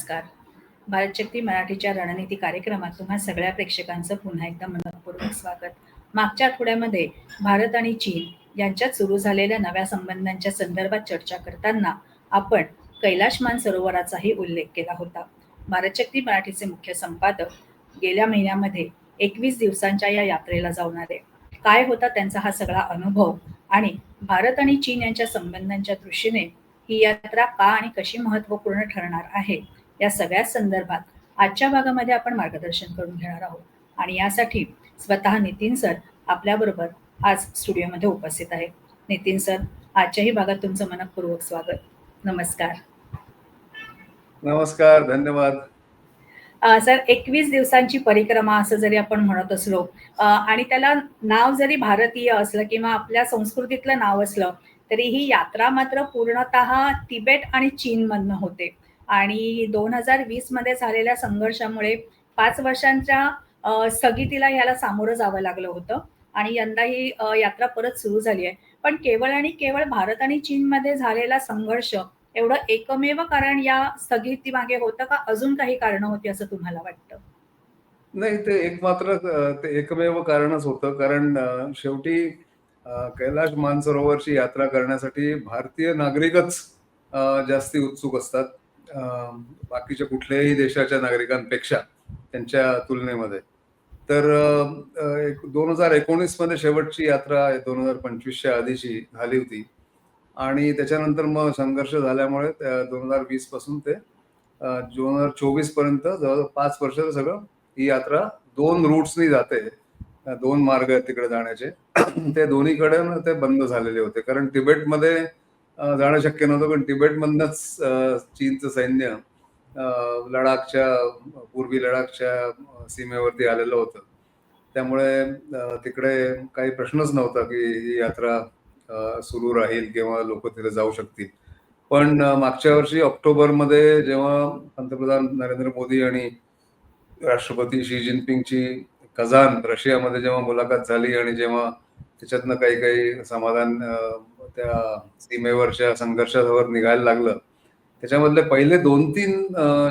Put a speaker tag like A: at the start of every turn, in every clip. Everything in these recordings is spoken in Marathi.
A: नमस्कार. भारतशक्ती मराठीच्या रणनीती कार्यक्रमात तुम्हा सगळ्या प्रेक्षकांचं पुन्हा एकदा मनपूर्वक स्वागत. मागच्या आठवड्यामध्ये भारत आणि चीन यांच्यात सुरू झालेल्या नव्या संबंधांच्या संदर्भात चर्चा करताना आपण कैलाश मान सरोवराचाही उल्लेख केला होता. भारतशक्ती मराठीचे मुख्य संपादक गेल्या महिन्यामध्ये एकवीस दिवसांच्या या यात्रेला जाऊन आले. काय होता त्यांचा हा सगळा अनुभव आणि भारत आणि चीन यांच्या संबंधांच्या दृष्टीने ही यात्रा का आणि कशी महत्त्वपूर्ण ठरणार आहे? या सगळ्या संदर्भात आजच्या भागामध्ये आपण मार्गदर्शन करून घेणार आहोत. आणि यासाठी स्वतः नितीन सर आपल्याबरोबर आज स्टुडिओमध्ये उपस्थित आहेत. नितीन सर आजच्याही भागात तुमचं मनपूर्वक स्वागत. नमस्कार.
B: नमस्कार धन्यवाद.
A: सर एकवीस दिवसांची परिक्रमा असं जरी आपण म्हणत असलो आणि त्याला नाव जरी भारतीय असलं किंवा आपल्या संस्कृतीतलं नाव असलं तरी ही यात्रा मात्र पूर्णतः तिबेट आणि चीनमधनं होते. आणि दोन हजार वीसमध्ये झालेल्या संघर्षामुळे पाच वर्षांच्या स्थगितीला याला सामोरं जावं लागलं होतं. आणि यंदा ही यात्रा परत सुरू झाली आहे. पण केवळ आणि केवळ भारत आणि चीनमध्ये झालेला संघर्ष एवढं एकमेव कारण या स्थगिती मागे होतं का? अजून काही कारण होती असं तुम्हाला वाटतं?
B: नाही ते एक मात्र ते एकमेव कारणच होतं. कारण शेवटी कैलाश मानसरोवरची यात्रा करण्यासाठी भारतीय नागरिकच जास्ती उत्सुक असतात. बाकीच्या कुठल्याही देशाच्या नागरिकांपेक्षा त्यांच्या तुलनेमध्ये. तर एक दोन हजार एकोणीसमध्ये शेवटची यात्रा दोन हजार पंचवीसच्या आधीची झाली होती. आणि त्याच्यानंतर मग संघर्ष झाल्यामुळे दोन हजार वीसपासून ते दोन हजार चोवीसपर्यंत जवळजवळ पाच वर्ष सगळं ही यात्रा दोन रूट्सनी जाते. दोन मार्ग आहेत तिकडे जाण्याचे. ते दोन्हीकडे ते बंद झालेले होते. कारण तिबेटमध्ये मध्ये जाणं शक्य नव्हतं पण तिबेटमधनच चीनचं सैन्य लडाखच्या पूर्वी लडाखच्या सीमेवरती आलेलं होतं. त्यामुळे तिकडे काही प्रश्नच नव्हता की ही यात्रा सुरू राहील किंवा लोक तिथे जाऊ शकतील. पण मागच्या वर्षी ऑक्टोबरमध्ये जेव्हा पंतप्रधान नरेंद्र मोदी आणि राष्ट्रपती शी जिनपिंगची कझान रशियामध्ये जेव्हा मुलाखत झाली आणि जेव्हा त्याच्यातनं काही काही समाधान त्या सीमेवरच्या संघर्षावर निघायला लागलं. त्याच्यामधले पहिले दोन तीन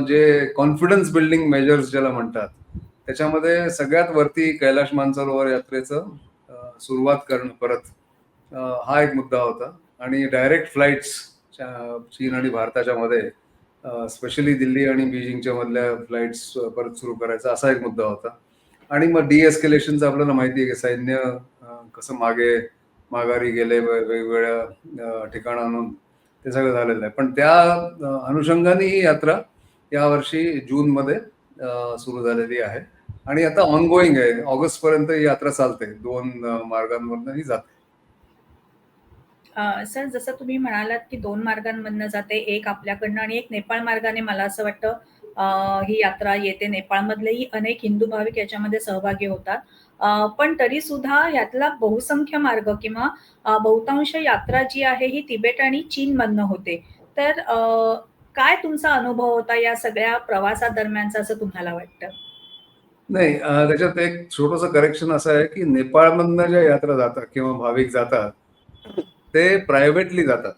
B: जे कॉन्फिडन्स बिल्डिंग मेजर्स ज्याला म्हणतात त्याच्यामध्ये सगळ्यात वरती कैलाश मानसरोवर यात्रेचं सुरुवात करणं परत हा एक मुद्दा होता. आणि डायरेक्ट फ्लाईट्स चीन आणि भारताच्या मध्ये स्पेशली दिल्ली आणि बीजिंगच्या मधल्या फ्लाईट्स परत सुरू करायचा असा एक मुद्दा होता. आणि मग डी एस्केलेशनचं आपल्याला माहिती आहे की सैन्य कसं मागे माघारी गेले वेगवेगळ्या अ, ठिकाणाहून ते सगळं झालेलं आहे. पण त्या अनुषंगाने ही यात्रा यावर्षी जूनमध्ये सुरू झालेली आहे. आणि आता ऑनगोईंग आहे. ऑगस्ट पर्यंत ही यात्रा चालते. दोन अ, मार्गांवरनं ही जाते
A: सर जसं तुम्ही म्हणालात की दोन मार्गांमधनं जाते एक आपल्याकडनं आणि एक नेपाळ मार्गाने मला असं वाटतं ही यात्रा येते नेपाळमधलेही. अनेक हिंदू भाविक याच्यामध्ये सहभागी होतात. पण तरी सुद्धा यातला बहुसंख्य मार्ग किंवा बहुतांश यात्रा जी आहे ही तिबेट आणि चीनमधनं होते. तर काय तुमचा अनुभव होता या सगळ्या प्रवासादरम्यानचा असं तुम्हाला वाटतं?
B: नाही त्याच्यात एक छोटस करेक्शन असं आहे की नेपाळमधनं ज्या यात्रा जातात किंवा भाविक जातात ते प्रायव्हेटली जातात.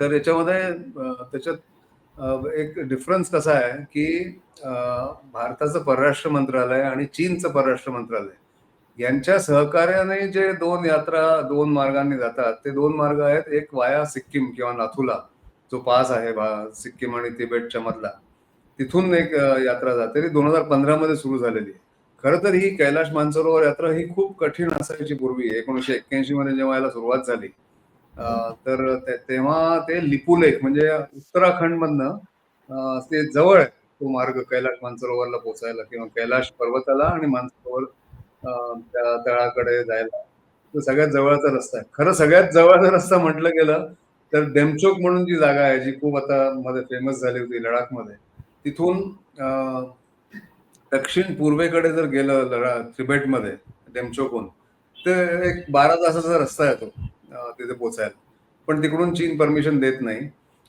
B: तर याच्यामध्ये त्याच्यात एक डिफरन्स कसा आहे की भारताचं परराष्ट्र मंत्रालय आणि चीनचं परराष्ट्र मंत्रालय यांच्या सहकार्याने जे दोन यात्रा दोन मार्गांनी जातात ते दोन मार्ग आहेत एक वाया सिक्कीम किंवा नाथुला जो पास आहे भा- सिक्कीम आणि तिबेटच्या मधला. तिथून एक यात्रा जाते. ती दोन हजार पंधरा मध्ये सुरू झालेली आहे. खरं तर ही कैलाश मानसरोवर यात्रा ही खूप कठीण असायची पूर्वी. एकोणीशे एक्क्याऐंशी मध्ये जेव्हा याला सुरुवात झाली तर ते- तेव्हा ते लिपुलेख म्हणजे उत्तराखंड मधनं ते जवळ आहे तो मार्ग कैलाश मानसरोवरला पोचायला किंवा कैलाश पर्वताला आणि मानसरोवर त्या तळाकडे जायला. तो सगळ्यात जवळचा रस्ता आहे. खरं सगळ्यात जवळचा रस्ता म्हटलं गेलं तर डेमचोक म्हणून जी जागा आहे जी खूप आता मध्ये फेमस झाली होती लडाखमध्ये तिथून दक्षिण पूर्वेकडे जर गेलं लडा तिबेटमध्ये डेमचोकहून तर एक बारा तासाचा रस्ता आहे तो. तिथे पोचायला. पण तिकडून चीन परमिशन देत नाही.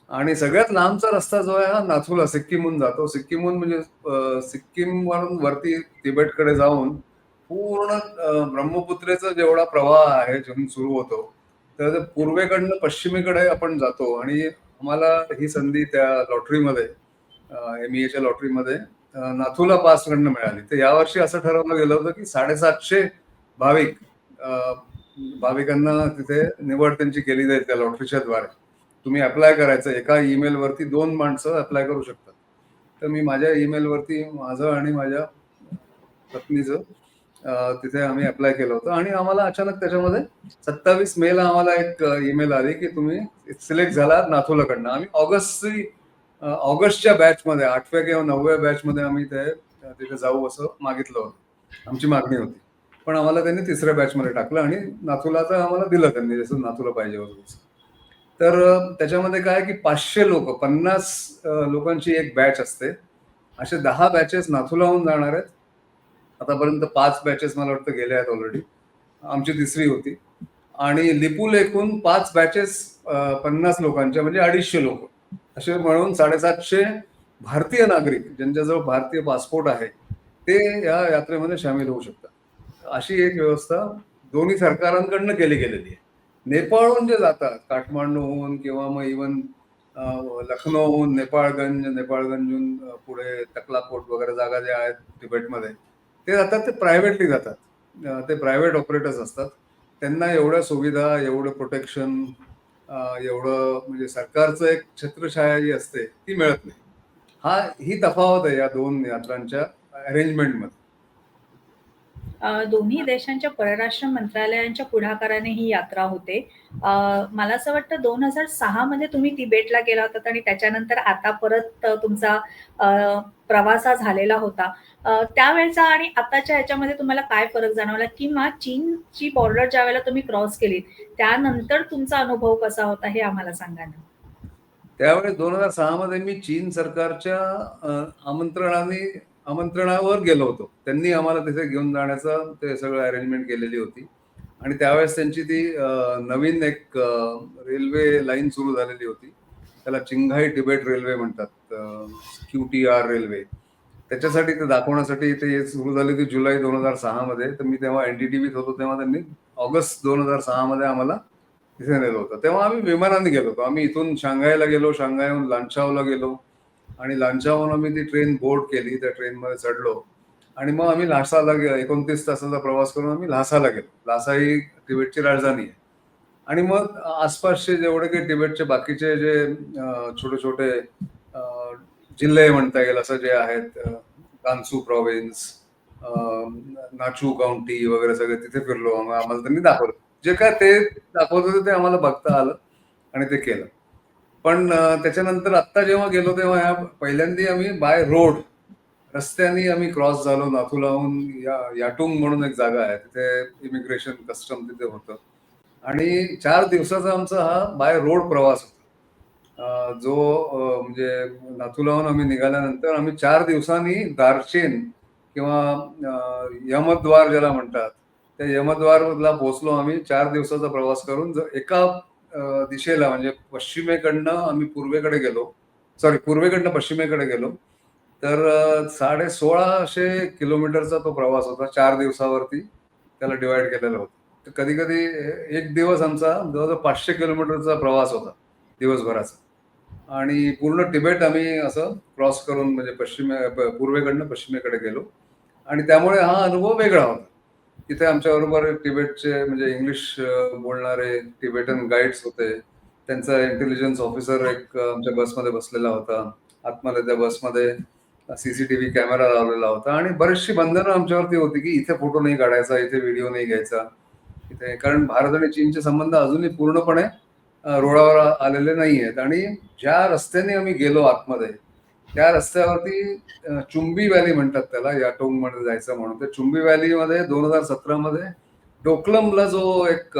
B: आणि सगळ्यात लांबचा रस्ता जो आहे हा नाथुला सिक्कीमहून जातो. सिक्कीमहून म्हणजे सिक्कीमवरून सिक्कीम वरून वरती तिबेटकडे जाऊन पूर्ण ब्रह्मपुत्रेचा जेवढा प्रवाह आहे जेव्हा सुरू होतो तर पूर्वेकडनं पश्चिमेकडे आपण जातो. आणि आम्हाला ही संधी त्या लॉटरीमध्ये एम च्या लॉटरीमध्ये नाथुला नाथूला पास कडनं मिळाली. तर यावर्षी असं ठरवलं गेलं होतं की साडेसातशे भाविक भाविकांना तिथे निवड त्यांची केली जाईल त्या लॉटरीच्या द्वारे. तुम्ही अप्लाय करायचं एका ईमेलवरती दोन माणसं अप्लाय करू शकतात. तर मी माझ्या ईमेलवरती माझं आणि माझ्या पत्नीचं तिथे आम्ही अप्लाय केलं होतं. आणि आम्हाला अचानक त्याच्यामध्ये सत्तावीस मेला आम्हाला एक ईमेल आली की तुम्ही सिलेक्ट झालात नाथुलाकडनं. आम्ही ऑगस्टची ऑगस्टच्या बॅचमध्ये आठव्या किंवा नवव्या बॅचमध्ये आम्ही ते तिथे जाऊ असं मागितलं होतं. आमची मागणी होती. पण आम्हाला त्यांनी तिसऱ्या बॅचमध्ये टाकलं आणि नाथुलाचं आम्हाला दिलं त्यांनी जसं नाथूला पाहिजे होतं तर त्याच्यामध्ये काय की पाचशे लोक पन्नास लोकांची एक बॅच असते. असे दहा बॅचेस नाथुलाहून जाणार आहेत. आतापर्यंत पाच बॅचेस मला वाटतं गेल्या आहेत ऑलरेडी आमची तिसरी होती. आणि लिपूल एकूण पाच बॅचेस पन्नास लोकांच्या म्हणजे अडीचशे लोक. असे म्हणून साडेसातशे भारतीय नागरिक ज्यांच्याजवळ भारतीय पासपोर्ट आहे ते या यात्रेमध्ये सामील होऊ शकतात. अशी एक व्यवस्था दोन्ही सरकारांकडनं केली गेलेली आहे. नेपाळहून जे जातात काठमांडूहून किंवा मग इवन लखनौहून नेपाळगंज नेपाळगंजहून पुढे तकलाकोट वगैरे जागा ज्या आहेत तिबेटमध्ये ते जातात ते प्रायव्हेटली जातात. ते प्रायव्हेट ऑपरेटर्स असतात. त्यांना एवढ्या सुविधा एवढं प्रोटेक्शन एवढं म्हणजे सरकारचं एक छत्रछाया जी असते ती मिळत नाही. हा ही तफावत आहे या दोन यात्रांच्या अरेंजमेंटमध्ये
A: दोन्ही देशांच्या परराष्ट्र मंत्रालयांच्या पुढाकाराने ही यात्रा होते. मला असं वाटतं दोन हजार सहा मध्ये तुम्ही तिबेटला गेला होता आणि त्याच्यानंतर आता परत तुमचा प्रवास हा झालेला होता. त्यावेळेचा आणि आताच्या ह्याच्यामध्ये तुम्हाला काय फरक जाणवला? किंवा चीनची बॉर्डर ज्या वेळेला तुम्ही क्रॉस केली त्यानंतर तुमचा अनुभव कसा होता हे आम्हाला सांगा ना.
B: त्यावेळेस दोन हजार सहा मध्ये मी चीन सरकारच्या आमंत्रणाने आमंत्रणावर गेलो होतो. त्यांनी आम्हाला तिथे घेऊन जाण्याचं ते सगळं अरेंजमेंट केलेली होती. आणि त्यावेळेस त्यांची ती नवीन एक रेल्वे लाईन सुरू झालेली होती. त्याला चिंघाई तिबेट रेल्वे म्हणतात क्यू टी आर रेल्वे. त्याच्यासाठी ते दाखवण्यासाठी ते सुरू झाली होती जुलै दोन हजार सहामध्ये. तर मी तेव्हा एन डी टी व्हीत होतो तेव्हा त्यांनी ऑगस्ट दोन हजार सहा मध्ये आम्हाला तिथे नेलं होतं. तेव्हा आम्ही विमानाने गेलो होतो. आम्ही इथून शांघायला गेलो शांघायहून लांचावला गेलो. आणि लांचावून आम्ही ती ट्रेन बोर्ड केली त्या ट्रेनमध्ये चढलो. आणि मग आम्ही लासाला गेलो एकोणतीस तासाचा प्रवास करून आम्ही लासाला गेलो. लासा ही तिबेटची राजधानी आहे. आणि मग आसपासचे जेवढे काही तिबेटचे बाकीचे जे छोटे छोटे जिल्हे म्हणता येईल असं जे आहेत कांसू प्रॉव्हिन्स नाचू काउंटी वगैरे सगळे तिथे फिरलो. आम्हाला त्यांनी दाखवलं. जे काय ते दाखवत होते ते आम्हाला बघता आलं आणि ते केलं. पण त्याच्यानंतर आत्ता जेव्हा गेलो तेव्हा ह्या पहिल्यांदा आम्ही बाय रोड रस्त्याने आम्ही क्रॉस झालो नाथुलाहून या याटुंग म्हणून एक जागा आहे तिथे इमिग्रेशन कस्टम तिथे होतं. आणि चार दिवसाचा आमचा हा बाय रोड प्रवास होता. जो म्हणजे नाथुलाहून आम्ही निघाल्यानंतर आम्ही चार दिवसांनी दार्चेन किंवा यमद्वार ज्याला म्हणतात त्या यमद्वारला पोहोचलो आम्ही चार दिवसाचा प्रवास करून जर एका दिशेला म्हणजे पश्चिमेकडनं आम्ही पूर्वेकडे गेलो. सॉरी पूर्वेकडनं पश्चिमेकडे गेलो. तर साडे सोळाशे किलोमीटरचा तो प्रवास होता चार दिवसावरती. त्याला डिवाइड केलेला होता. तर कधी कधी एक दिवस आमचा जवळजवळ पाचशे किलोमीटरचा प्रवास होता दिवसभराचा. आणि पूर्ण तिबेट आम्ही असं क्रॉस करून म्हणजे पश्चिमे पूर्वेकडनं पश्चिमेकडे गेलो. आणि त्यामुळे हा अनुभव वेगळा होता. तिथे आमच्याबरोबर तिबेटचे म्हणजे इंग्लिश बोलणारे तिबेटन गाईड्स होते. त्यांचा इंटेलिजन्स ऑफिसर एक आमच्या बसमध्ये बसलेला होता. आतमध्ये त्या बसमध्ये सीसीटीव्ही कॅमेरा लावलेला होता. आणि बरीचशी बंधनं आमच्यावरती होती की इथे फोटो नाही काढायचा इथे व्हिडिओ नाही घ्यायचा. इथे कारण भारत आणि चीनचे संबंध अजूनही पूर्णपणे रोडावर आलेले नाही आहेत आणि ज्या रस्त्याने आम्ही गेलो आतमध्ये त्या रस्त्यावरती चुंबी व्हॅली म्हणतात त्याला या मध्ये जायचं म्हणून. तर चुंबी व्हॅलीमध्ये दोन हजार सतरा मध्ये डोकलमला जो एक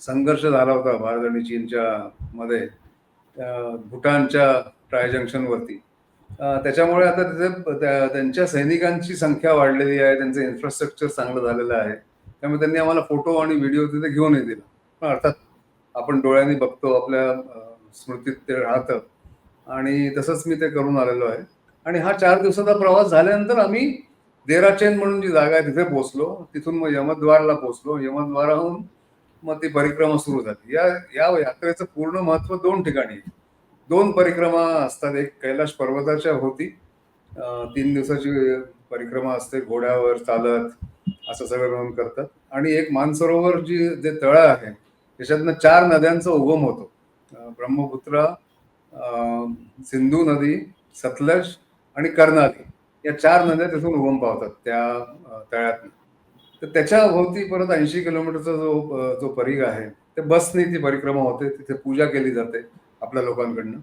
B: संघर्ष झाला होता भारत आणि चीनच्या मध्ये भूटानच्या ट्राय जंक्शनवरती त्याच्यामुळे आता तिथे त्यांच्या सैनिकांची संख्या वाढलेली आहे त्यांचं इन्फ्रास्ट्रक्चर चांगलं झालेलं आहे. त्यामुळे त्यांनी आम्हाला फोटो आणि व्हिडिओ तिथे घेऊनही दिला. पण अर्थात आपण डोळ्यांनी बघतो आपल्या स्मृतीत ते राहतं. आणि तसंच मी ते करून आलेलो आहे. आणि हा चार दिवसाचा प्रवास झाल्यानंतर आम्ही देराचेन म्हणून जी जागा आहे तिथे पोहोचलो. तिथून मग यमद्वारला पोहोचलो. यमद्वाराहून मग ती परिक्रमा सुरू झाली. या या यात्रेचं पूर्ण महत्त्व दोन ठिकाणी दोन परिक्रमा असतात. एक कैलाश पर्वताच्या होती तीन दिवसाची परिक्रमा असते. घोड्यावर चालत असं सगळं मिळून करतात. आणि एक मानसरोवर जी जे तळं आहे त्याच्यातनं चार नद्यांचा उगम होतो. ब्रह्मपुत्रा सिंधू नदी सतलज आणि कर्नाली या चार नद्या तिथून उगम पावतात त्या तळ्यात तर त्याच्या भोवती परत ऐंशी किलोमीटरचा जो जो परिघ आहे ते बसनी ती परिक्रमा होते तिथे पूजा केली जाते आपल्या लोकांकडनं.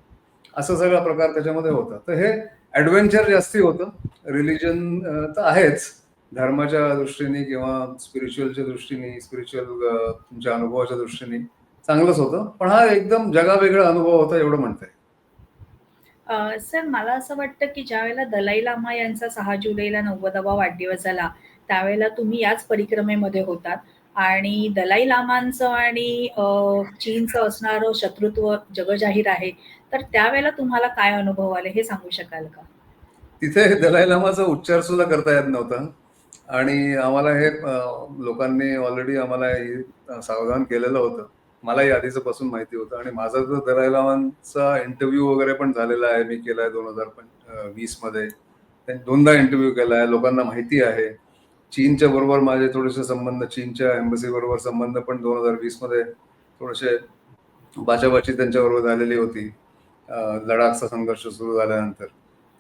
B: असं सगळा प्रकार त्याच्यामध्ये होता. तर हे ऍडव्हेंचर जास्ती होतं. रिलिजन तर आहेच. धर्माच्या दृष्टीने किंवा स्पिरिच्युअलच्या दृष्टीने स्पिरिच्युअल तुमच्या अनुभवाच्या दृष्टीने चांगलंच होतं. पण हा एकदम जगावेगळा अनुभव होता एवढं म्हणता येईल.
A: अ, सर मला असं वाटतं की ज्यावेळेला दलाई लामा यांचा सहा जुलैला नव्वदावा वाढदिवस झाला त्यावेळेला तुम्ही याच परिक्रमेमध्ये होतात. आणि दलाई लामांचं आणि अ, चीनचं असणारं शत्रुत्व जगजाहीर आहे तर त्यावेळेला तुम्हाला काय अनुभव आले हे सांगू शकाल का?
B: तिथे दलाई लामाचा उच्चार सुद्धा करता येत नव्हता. आणि आम्हाला हे लोकांनी ऑलरेडी आम्हाला हे, सावधान केलेलं होतं. मलाही आधीच पासून माहिती होतं. आणि माझा तर दलाई लामांचा इंटरव्ह्यू वगैरे पण झालेला आहे. मी केलाय दोन हजार वीसमध्ये दोनदा इंटरव्ह्यू केला आहे लोकांना माहिती आहे. चीनच्या बरोबर माझे थोडेसे संबंध चीनच्या एम्बसी बरोबर संबंध पण दोन हजार वीसमध्ये थोडेसे बाचाबाची त्यांच्याबरोबर झालेली होती. लडाखचा संघर्ष सुरू झाल्यानंतर.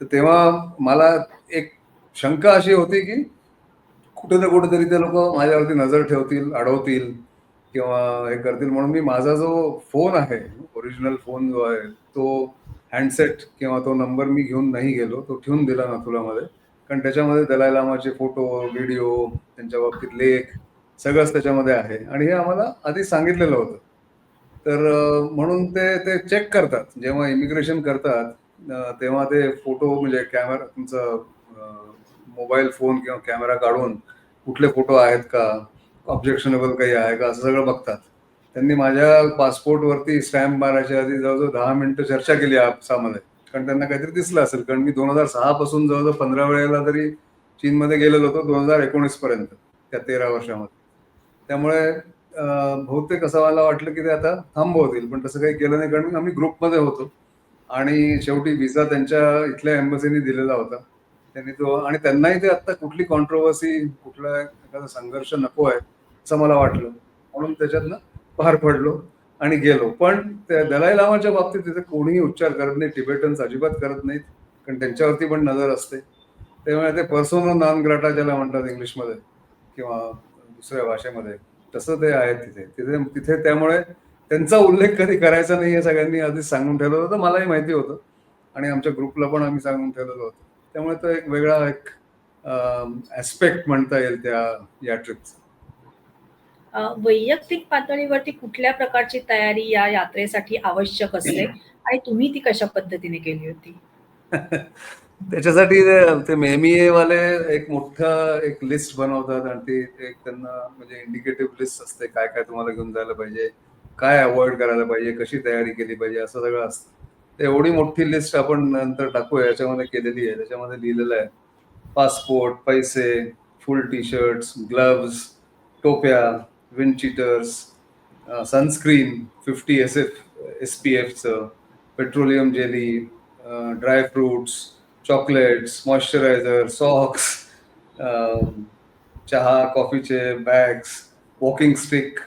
B: तर तेव्हा मला एक शंका अशी होती की कुठे ना कुठेतरी ते लोक माझ्यावरती नजर ठेवतील अडवतील. किंवा हे करतील म्हणून मी माझा जो फोन आहे ओरिजिनल फोन जो आहे तो हँडसेट किंवा तो नंबर मी घेऊन नाही गेलो तो ठेवून दिला नथुलामध्ये कारण त्याच्यामध्ये दलाई लामाचे फोटो व्हिडिओ त्यांच्या बाबतीत लेख सगळंच त्याच्यामध्ये आहे. आणि हे आम्हाला आधी सांगितलेलं होतं. तर म्हणून ते ते चेक करतात. जेव्हा इमिग्रेशन करतात तेव्हा ते फोटो म्हणजे कॅमेरा तुमचा मोबाईल फोन किंवा कॅमेरा काढून कुठले फोटो आहेत का? ऑब्जेक्शनेबल काही आहे का? असं सगळं बघतात. त्यांनी माझ्या पासपोर्टवरती स्टॅम्प मारायच्या आधी जवळजवळ दहा मिनिटं चर्चा केली आपसामध्ये कारण त्यांना काहीतरी दिसलं असेल कारण मी दोन हजार सहा पासून जवळजवळ पंधरा वेळेला तरी चीनमध्ये गेलेलो होतो दोन हजार एकोणीस पर्यंत त्या तेरा वर्षामध्ये. त्यामुळे बहुतेक असं मला वाटलं की ते आता थांबवतील पण तसं काही केलं नाही कारण आम्ही ग्रुपमध्ये होतो. आणि शेवटी व्हिसा त्यांच्या इथल्या एम्बसीने दिलेला होता. त्यांनी तो आणि त्यांनाही ते आता कुठली कॉन्ट्रोवर्सी कुठला एखादा संघर्ष नको आहे असं मला वाटलं. म्हणून त्याच्यातनं पार पडलो आणि गेलो. पण त्या दलाई लामाच्या बाबतीत तिथे कोणीही उच्चार करत नाही. टिबेटन्स अजिबात करत नाहीत. कारण त्यांच्यावरती पण नजर असते. त्यामुळे ते पर्सोनो नॉन ग्राटा ज्याला म्हणतात इंग्लिशमध्ये किंवा दुसऱ्या भाषेमध्ये तसं ते आहे तिथे. तिथे तिथे त्यामुळे त्यांचा उल्लेख कधी करायचा नाही हे सगळ्यांनी. आधीच सांगून ठेवलं होतं. मलाही माहिती होतं. आणि आमच्या ग्रुपला पण आम्ही सांगून ठेवलेलं होतं. त्यामुळे तो एक वेगळा एक ॲस्पेक्ट म्हणता येईल त्या या ट्रिपचा
A: वैयक्तिक पातळीवरती कुठल्या प्रकारची तयारी या यात्रेसाठी आवश्यक असते? आणि तुम्ही ती कशा पद्धतीने केली होती?
B: त्याच्यासाठी ते- मेहमी वाले एक मोठ एक लिस्ट बनवतात आणि ती एक त्यांना म्हणजे इंडिकेटिव्ह लिस्ट असते. काय काय तुम्हाला घेऊन जायला पाहिजे? काय अवॉइड करायला पाहिजे? कशी तयारी केली पाहिजे? असं सगळं असतं. एवढी मोठी लिस्ट आपण नंतर टाकूया. याच्यामध्ये केलेली आहे. त्याच्यामध्ये लिहिलेलं आहे. पासपोर्ट पैसे फुल टी शर्ट्स ग्लव्स टोप्या wind cheaters sunscreen fifty S F S P एफचं petroleum jelly dry fruits chocolates moisturiser socks चहा कॉफीचे bags walking stick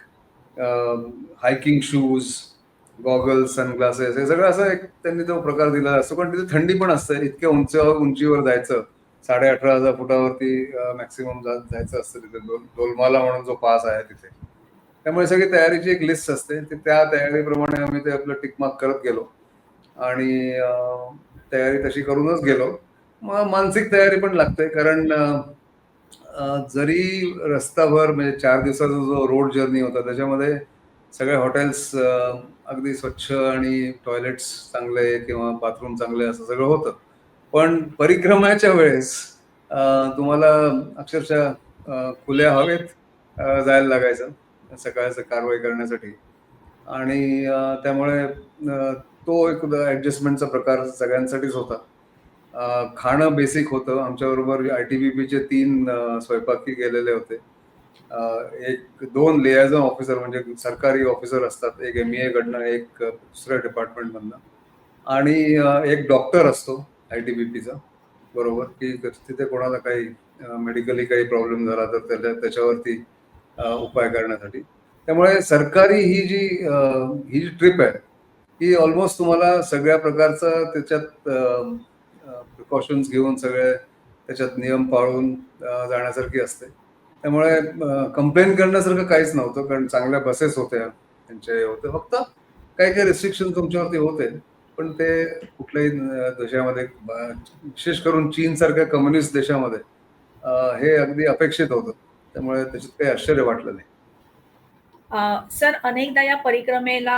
B: hiking shoes goggles sunglasses हे सगळं असं एक त्यांनी तो प्रकार दिला. असतो पण तिथे थंडी पण असते. इतक्या उंच उंचीवर जायचं. साडे अठरा हजार फुटावरती मॅक्सिमम जायचं असतं तिथे. दोल दोलमाला म्हणून जो पास आहे तिथे. त्यामुळे सगळी तयारीची एक लिस्ट असते. ती त्या तयारीप्रमाणे आम्ही ते आपलं टिकमार्क करत गेलो. आणि तयारी तशी करूनच गेलो. मग मानसिक तयारी पण लागते. कारण जरी रस्ताभर म्हणजे चार दिवसाचा जो रोड जर्नी होता त्याच्यामध्ये सगळे हॉटेल्स अगदी स्वच्छ आणि टॉयलेट्स चांगले किंवा बाथरूम चांगले असं सगळं होतं. पण परिक्रमाच्या वेळेस तुम्हाला अक्षरशः खुल्या हवेत जायला लागायचं. सकाळचं कारवाई करण्यासाठी. आणि त्यामुळे तो एक ऍडजस्टमेंटचा प्रकार सगळ्यांसाठीच होता. खाणं बेसिक होतं. आमच्याबरोबर आय टी बी पीचे तीन स्वयंपाकी गेलेले होते. एक दोन लियाझन ऑफिसर म्हणजे सरकारी ऑफिसर असतात. एक एम कडनं एक दुसऱ्या डिपार्टमेंटमधनं आणि एक डॉक्टर असतो. आय टी बी पीचा. बरोबर? की तिथे कोणाला काही मेडिकली काही प्रॉब्लेम झाला तर त्याला त्याच्यावरती उपाय करण्यासाठी. त्यामुळे सरकारी ही जी ही जी ट्रिप आहे ही ऑलमोस्ट तुम्हाला सगळ्या प्रकारचं त्याच्यात प्रिकॉशन्स घेऊन सगळे त्याच्यात नियम पाळून जाण्यासारखी असते. त्यामुळे कंप्लेन करण्यासारखं काहीच नव्हतं कारण चांगल्या बसेस होत्या त्यांच्या हे होतं फक्त काही काही रिस्ट्रिक्शन तुमच्यावरती होते. पण ते कुठल्याही देशामध्ये विशेष करून चीन सारख्या कम्युनिस्ट देशामध्ये हे अगदी अपेक्षित होतं. त्यामुळे त्याच्यात काही आश्चर्य वाटलं नाही.
A: सर अनेकदा या परिक्रमेला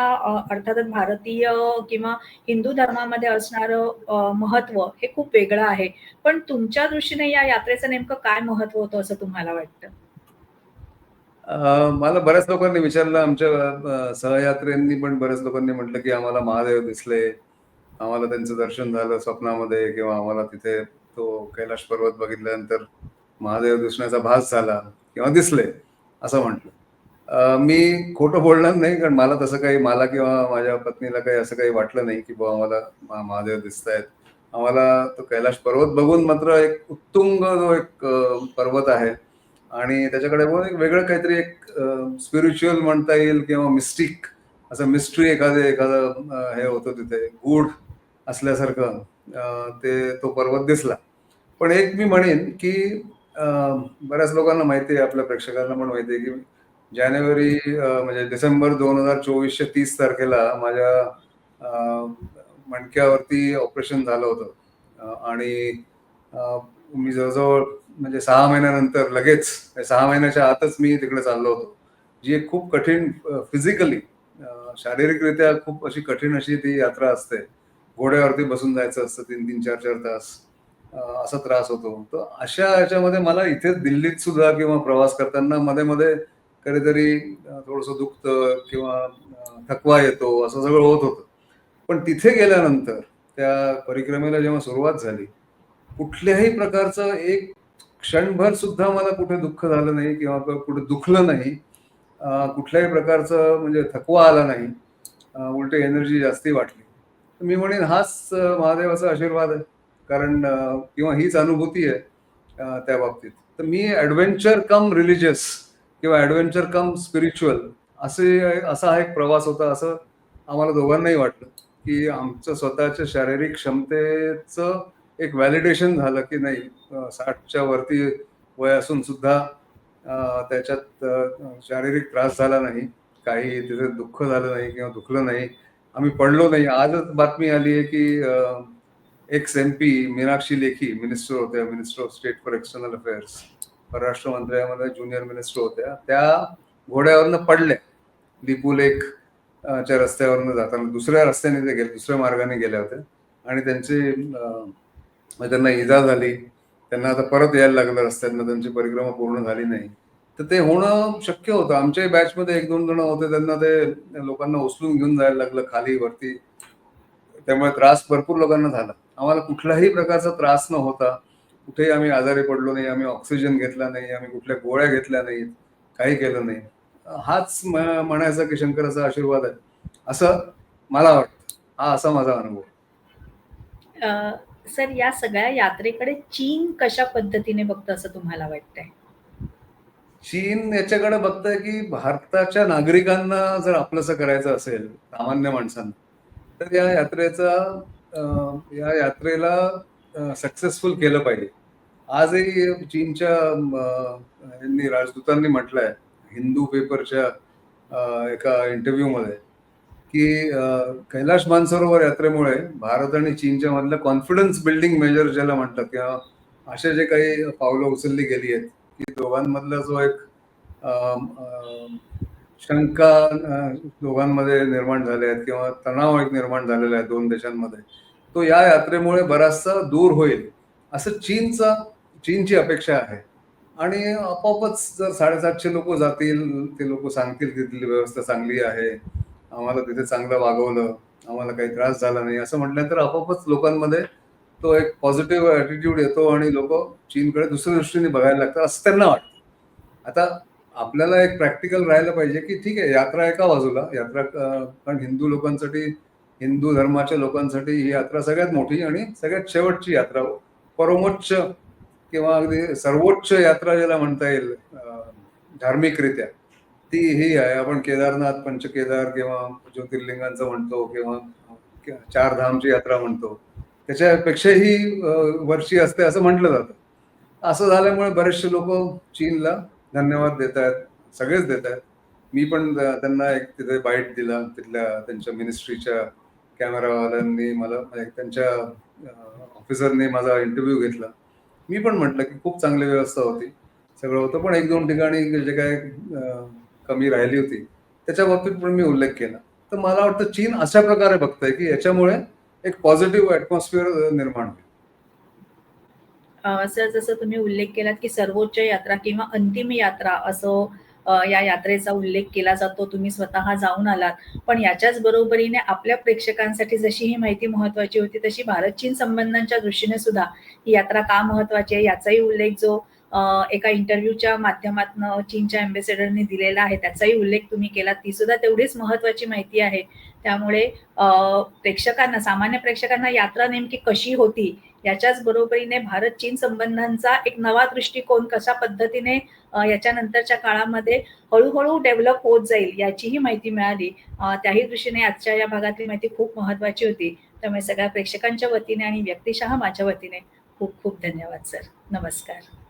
A: अर्थातच भारतीय किंवा हिंदू धर्मामध्ये असणारं महत्त्व हे खूप वेगळं आहे. पण तुमच्या दृष्टीने या यात्रेचं नेमकं काय महत्त्व होतं असं तुम्हाला वाटतं?
B: मला बऱ्याच लोकांनी विचारलं. आमच्या सहयात्रेंनी पण बऱ्याच लोकांनी म्हटलं की आम्हाला महादेव दिसले. आम्हाला त्यांचं दर्शन झालं स्वप्नामध्ये किंवा आम्हाला तिथे तो कैलाश पर्वत बघितल्यानंतर महादेव दिसण्याचा भास झाला किंवा दिसले असं म्हटलं. मी खोटं बोलणार नाही कारण मला तसं काही मला किंवा माझ्या पत्नीला काही असं काही वाटलं नाही की बुवा आम्हाला महादेव दिसत आहेत आम्हाला तो कैलाश पर्वत बघून मात्र एक उत्तुंग जो एक पर्वत आहे आणि त्याच्याकडे बघून एक वेगळं काहीतरी एक स्पिरिच्युअल म्हणता येईल किंवा मिस्टिक असं मिस्ट्री एखादे एखादं हे होतं तिथे गूढ. असल्यासारखं ते तो पर्वत दिसला. पण एक मी म्हणेन की बऱ्याच लोकांना माहिती आहे आपल्या प्रेक्षकांना पण माहिती आहे की जानेवारी म्हणजे डिसेंबर दोन हजार चोवीसशे तीस तारखेला माझ्या मणक्यावरती ऑपरेशन झालं होतं. आणि मी जवळजवळ म्हणजे सहा महिन्यानंतर लगेच म्हणजे सहा महिन्याच्या आतच मी तिकडे चाललो होतो. जी एक खूप कठीण फिजिकली शारीरिकरित्या खूप अशी कठीण अशी ती यात्रा असते. घोड्यावरती बसून जायचं असतं तीन तीन चार चार तास. असा त्रास होतो. तर अशा ह्याच्यामध्ये मला इथे दिल्लीत सुद्धा किंवा प्रवास करताना मध्ये मध्ये कधीतरी थोडंसं दुखतं किंवा थकवा येतो असं सगळं होत होतं. पण तिथे गेल्यानंतर त्या परिक्रमेला जेव्हा सुरुवात झाली कुठल्याही प्रकारचं एक क्षणभर सुद्धा मला कुठे दुःख झालं नाही किंवा कुठे दुखलं नाही कुठल्याही प्रकारचं म्हणजे थकवा आला नाही उलटे एनर्जी जास्ती वाटली. मी म्हणेन हाच महादेवाचा आशीर्वाद आहे. कारण किंवा हीच अनुभूती आहे त्या बाबतीत. तर मी ॲडव्हेंचर कम रिलिजियस किंवा ॲडव्हेंचर कम स्पिरिच्युअल असे असा हा एक प्रवास होता. असं आम्हाला दोघांनाही वाटलं की आमचं स्वतःच्या शारीरिक क्षमतेचं एक व्हॅलिडेशन झालं की नाही. साठच्या वरती वय असून सुद्धा त्याच्यात शारीरिक त्रास झाला नाही. काही तिथे दुःख झालं नाही किंवा दुखलं नाही. आम्ही पडलो नाही. आजच बातमी आली आहे की x M P Meenakshi Lekhi minister होत्या minister of state for external affairs परराष्ट्र मंत्रालयामध्ये ज्युनियर मिनिस्टर होत्या. त्या घोड्यावरनं पडल्या लिपू लेख च्या रस्त्यावरनं जाताना. दुसऱ्या रस्त्याने ते गेले दुसऱ्या मार्गाने गेल्या होत्या. आणि त्यांचे त्यांना इजा झाली. त्यांना आता परत यायला लागलं. रस्त्यांना त्यांची परिक्रमा पूर्ण झाली नाही. तर ते होणं शक्य होतं. आमच्याही बॅचमध्ये एक दोन जण होते. त्यांना ते लोकांना उचलून घेऊन जायला लागलं खाली वरती. त्यामुळे त्रास भरपूर लोकांना झाला. आम्हाला कुठल्याही प्रकारचा त्रास न होता कुठेही आम्ही आजारी पडलो नाही. आम्ही ऑक्सिजन घेतला नाही. आम्ही कुठल्या गोळ्या घेतल्या नाहीत. काही केलं नाही. हाच म्हणायचा की शंकराचा आशीर्वाद आहे. असं मला वाटतं. हा असा माझा अनुभव
A: सर या सगळ्या यात्रेकडे चीन कशा पद्धतीने बघतं असं तुम्हाला वाटतंय?
B: चीन याच्याकडे बघतंय की भारताच्या नागरिकांना जर आपलंसं करायचं असेल सामान्य माणसांना तर या यात्रेचा या यात्रेला सक्सेसफुल केलं पाहिजे. आजही चीनच्या यांनी राजदूतांनी म्हटलंय हिंदू पेपरच्या एका इंटरव्ह्यूमध्ये की कैलाश मानसरोवर यात्रेमुळे भारत आणि चीनच्या मधलं कॉन्फिडन्स बिल्डिंग मेजर ज्याला म्हणतात किंवा असे जे काही पावलं उचलली गेली आहेत की दोघांमधला जो एक शंका दोघांमध्ये निर्माण झाल्या आहेत किंवा तणाव एक निर्माण झालेला आहे दोन देशांमध्ये तो या यात्रेमुळे बराचसा दूर होईल असं चीनचा चीनची अपेक्षा आहे. आणि आपोआपच जर साडेसातशे लोक जातील ते लोक सांगतील तिथली व्यवस्था चांगली आहे आम्हाला तिथे चांगलं वागवलं आम्हाला काही त्रास झाला नाही असं म्हटलं तर आपोआपच लोकांमध्ये तो एक पॉझिटिव्ह ॲटिट्यूड येतो आणि लोक चीनकडे दुसऱ्या दृष्टीने बघायला लागतात असं त्यांना वाटतं. आता आपल्याला एक प्रॅक्टिकल राहायला पाहिजे की ठीक आहे यात्रा एका बाजूला यात्रा कारण हिंदू लोकांसाठी हिंदू धर्माच्या लोकांसाठी ही यात्रा सगळ्यात मोठी आणि सगळ्यात शेवटची यात्रा परमोच्च किंवा अगदी सर्वोच्च यात्रा ज्याला म्हणता येईल धार्मिकरित्या ती ही आहे. आपण केदारनाथ पंचकेदार किंवा ज्योतिर्लिंगांचं म्हणतो किंवा चार धामची यात्रा म्हणतो. त्याच्यापेक्षाही वर्षी असते असं म्हटलं जातं. असं झाल्यामुळे बरेचसे लोक चीनला धन्यवाद देत आहेत सगळेच देत आहेत मी पण त्यांना एक तिथे बाईट दिला तिथल्या त्यांच्या मिनिस्ट्रीच्या कॅमेरावाल्यांनी मला म्हणजे त्यांच्या ऑफिसरने माझा इंटरव्ह्यू घेतला. मी पण म्हटलं की खूप चांगली व्यवस्था होती. सगळं होतं पण एक दोन ठिकाणी जे काय कमी राहिली होती त्याच्या बाबतीत पण मी उल्लेख केला. तर मला वाटतं चीन अशा प्रकारे बघतंय की याच्यामुळे एक पॉझिटिव्ह ऍटमॉस्फिअर निर्माण होईल.
A: सर जसं तुम्ही उल्लेख केलात की सर्वोच्च यात्रा किंवा अंतिम यात्रा असं या यात्रेचा उल्लेख केला जातो तुम्ही स्वतः जाऊन आलात. पण याच्याच बरोबरीने आपल्या प्रेक्षकांसाठी जशी ही माहिती महत्वाची होती तशी भारत चीन संबंधांच्या दृष्टीने सुद्धा ही यात्रा का महत्वाची आहे याचाही उल्लेख जो एका इंटरव्ह्यूच्या माध्यमातून चीनच्या अँबेसेडरने दिलेला आहे. त्याचाही उल्लेख तुम्ही केला. ती सुद्धा तेवढीच महत्वाची माहिती आहे. त्यामुळे प्रेक्षकांना सामान्य प्रेक्षकांना यात्रा नेमकी कशी होती याच्याच बरोबरीने भारत चीन संबंधांचा एक नवा दृष्टिकोन कशा पद्धतीने याच्यानंतरच्या काळामध्ये हळूहळू डेव्हलप होत जाईल याचीही माहिती मिळाली. त्याही दृष्टीने आजच्या या भागातली माहिती खूप महत्वाची होती. त्यामुळे सगळ्या प्रेक्षकांच्या वतीने आणि व्यक्तिशः माझ्या वतीने खूप खूप धन्यवाद सर. नमस्कार.